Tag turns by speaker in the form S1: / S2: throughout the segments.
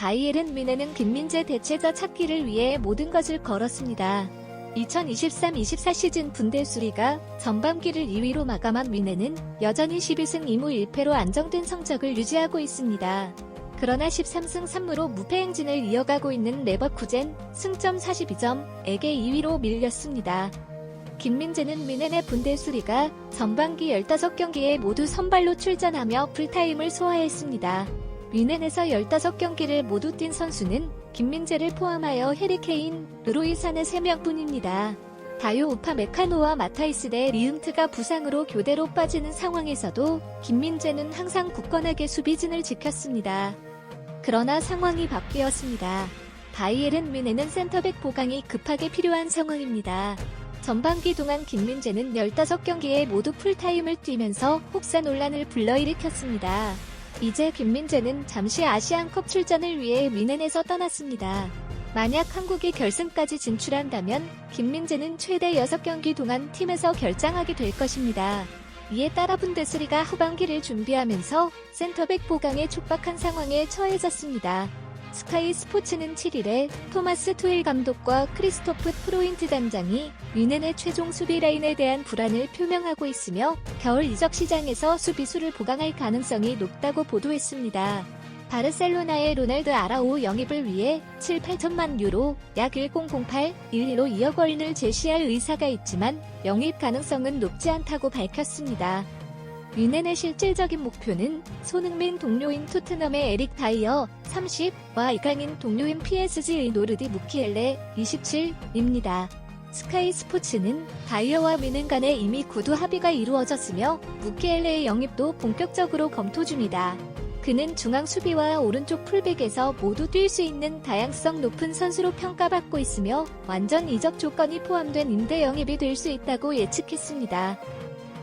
S1: 바이에른 뮌헨은 김민재 대체자 찾기를 위해 모든 것을 걸었습니다. 2023-24 시즌 분데스리가 전반기를 2위로 마감한 뮌헨은 여전히 12승 2무 1패로 안정된 성적을 유지하고 있습니다. 그러나 13승 3무로 무패 행진을 이어가고 있는 레버쿠젠 승점 42점에게 2위로 밀렸습니다. 김민재는 뮌헨의 분데스리가 전반기 15경기에 모두 선발로 출전하며 풀타임을 소화했습니다. 뮌헨에서 15경기를 모두 뛴 선수는 김민재를 포함하여 해리케인, 르로이산의 3명뿐입니다. 다요 우파 메카노와 마타이스 대 리움트가 부상으로 교대로 빠지는 상황에서도 김민재는 항상 굳건하게 수비진을 지켰습니다. 그러나 상황이 바뀌었습니다. 바이에른 뮌헨은 센터백 보강이 급하게 필요한 상황입니다. 전반기 동안 김민재는 15경기에 모두 풀타임을 뛰면서 혹사 논란을 불러일으켰습니다. 이제 김민재는 잠시 아시안컵 출전을 위해 뮌헨에서 떠났습니다. 만약 한국이 결승까지 진출한다면 김민재는 최대 6경기 동안 팀에서 결장하게 될 것입니다. 이에 따라 분데스리가 후반기를 준비하면서 센터백 보강에 촉박한 상황에 처해졌습니다. 스카이 스포츠는 7일에 토마스 투일 감독과 크리스토프 프로인트 단장이 뮌헨의 최종 수비 라인에 대한 불안을 표명하고 있으며 겨울 이적 시장에서 수비수를 보강할 가능성이 높다고 보도했습니다. 바르셀로나의 로날드 아라오 영입을 위해 7, 8천만 유로, 약 1008, 115 2억 원을 제시할 의사가 있지만 영입 가능성은 높지 않다고 밝혔습니다. 뮌헨의 실질적인 목표는 손흥민 동료인 토트넘의 에릭 다이어 30와 이강인 동료인 PSG의 노르디 무키엘레 27입니다. 스카이 스포츠는 다이어와 뮌헨 간에 이미 구두 합의가 이루어졌으며 무키엘레의 영입도 본격적으로 검토 중이다. 그는 중앙 수비와 오른쪽 풀백에서 모두 뛸 수 있는 다양성 높은 선수로 평가받고 있으며 완전 이적 조건이 포함된 임대 영입이 될 수 있다고 예측했습니다.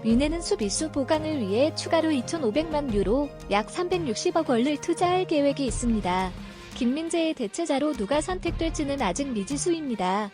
S1: 뮌헨은 수비수 보강을 위해 추가로 2,500만 유로, 약 360억 원을 투자할 계획이 있습니다. 김민재의 대체자로 누가 선택될지는 아직 미지수입니다.